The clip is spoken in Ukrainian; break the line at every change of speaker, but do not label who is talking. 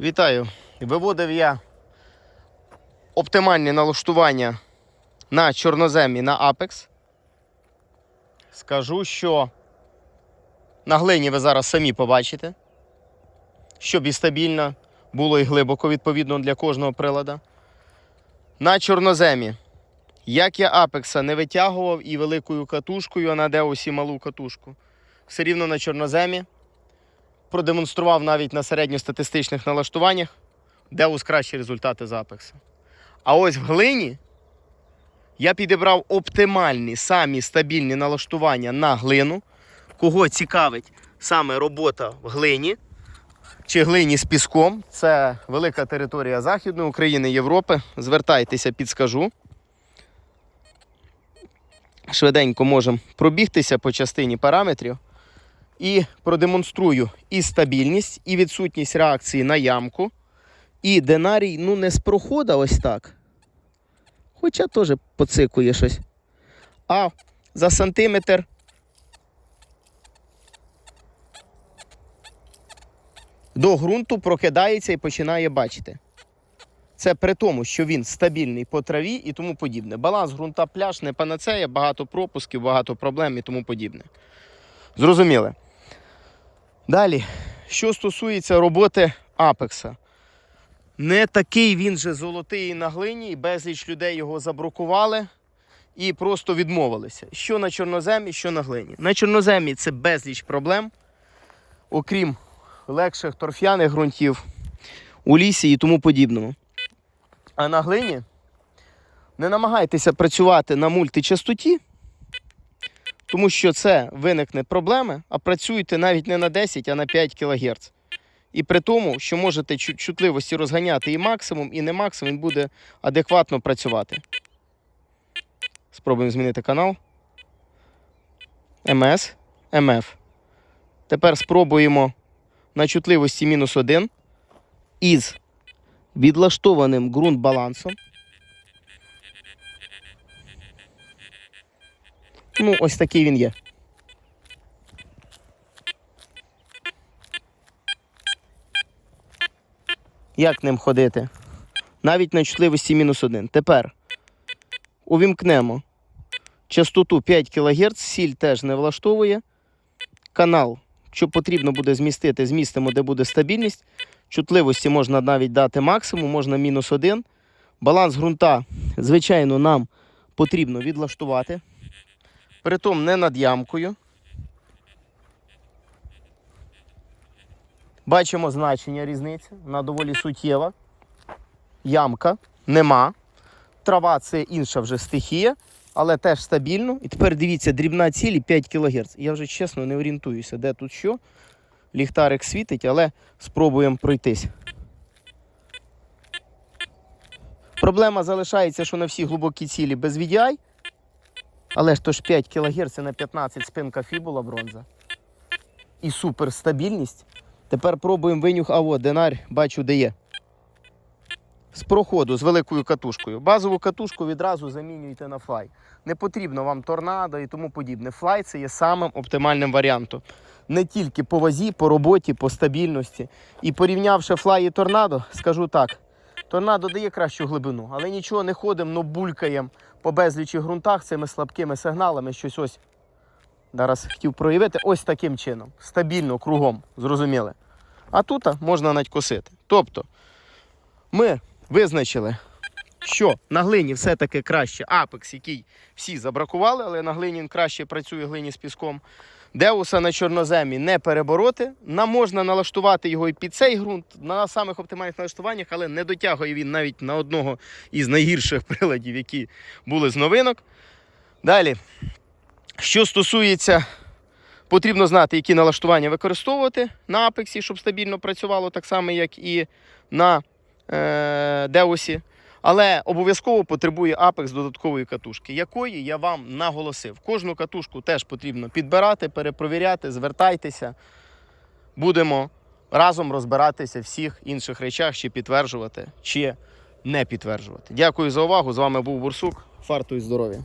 Вітаю! Виводив я оптимальні налаштування на чорноземі на Apex. Скажу, що на глині ви зараз самі побачите, щоб і стабільно було і глибоко, відповідно для кожного прилада. На чорноземі, як я Апекса не витягував і великою катушкою, а на Деусі малу катушку. Все рівно на чорноземі продемонстрував навіть на середньостатистичних налаштуваннях, Деус кращі результати з Апекса. А ось в глині я підібрав оптимальні, самі стабільні налаштування на глину. Кого цікавить саме робота в глині чи глині з піском, це велика територія Західної України, Європи. Звертайтеся, підскажу. Швиденько можемо пробігтися по частині параметрів і продемонструю і стабільність, і відсутність реакції на ямку. І динарій ну, не з ось так. Хоча теж поцикує щось. А за сантиметр. До ґрунту прокидається і починає бачити. Це при тому, що він стабільний по траві і тому подібне. Баланс ґрунта пляж не панацея, багато пропусків, багато проблем і тому подібне. Зрозуміли? Далі, що стосується роботи Апекса. Не такий він же золотий і на глині, і безліч людей його забрукували і просто відмовилися. Що на чорноземі, що на глині. На чорноземі це безліч проблем, окрім легших торф'яних ґрунтів у лісі і тому подібному. А на глині не намагайтеся працювати на мультичастоті, тому що це виникне проблеми, а працюйте навіть не на 10, а на 5 кГц. І при тому, що можете чутливості розганяти і максимум, і не максимум, він буде адекватно працювати. Спробуємо змінити канал. МС, МФ. Тепер спробуємо на чутливості мінус 1 із відлаштованим ґрунт-балансом. Ну, ось такий він є. Як ним ходити? Навіть на чутливості мінус 1. Тепер увімкнемо частоту 5 кГц, сіль теж не влаштовує. Канал, що потрібно буде змістити, змістимо, де буде стабільність. Чутливості можна навіть дати максимум, можна мінус 1. Баланс ґрунта, звичайно, нам потрібно відлаштувати. Притом не над ямкою. Бачимо значення різниці. Вона доволі суттєва. Ямка нема. Трава це інша вже стихія, але теж стабільно. І тепер дивіться, дрібна цілі 5 кГц. Я вже чесно не орієнтуюся, де тут що. Ліхтарик світить, але спробуємо пройтись. Проблема залишається, що на всі глибокі цілі без VDI. Але ж то ж 5 кГц на 15 спинка фібула бронза. І суперстабільність. Тепер пробуємо винюх, а от динар, бачу, де є. З проходу, з великою катушкою. Базову катушку відразу замінюйте на флай. Не потрібно вам торнадо і тому подібне. Флай це є самим оптимальним варіантом. Не тільки по вазі, по роботі, по стабільності. І порівнявши флай і торнадо, скажу так: торнадо дає кращу глибину, але нічого не ходимо, но булькаємо по безлічі ґрунтах цими слабкими сигналами. Щось ось зараз хотів проявити ось таким чином. Стабільно, кругом. Зрозуміли. А тут можна навіть косити. Тобто, ми визначили, що на глині все-таки краще Апекс, який всі забракували, але на глині він краще працює глині з піском. Деуса на чорноземі не перебороти. Нам можна налаштувати його і під цей ґрунт на самих оптимальних налаштуваннях, але не дотягує він навіть на одного із найгірших приладів, які були з новинок. Далі, що стосується, потрібно знати, які налаштування використовувати на Апексі, щоб стабільно працювало так само, як і на е, Деусі. Але обов'язково потребує апекс додаткової катушки, якої я вам наголосив. Кожну катушку теж потрібно підбирати, перепровіряти, звертайтеся. Будемо разом розбиратися в всіх інших речах, чи підтверджувати, чи не підтверджувати. Дякую за увагу. З вами був Бурсук. Фарту і здоров'я.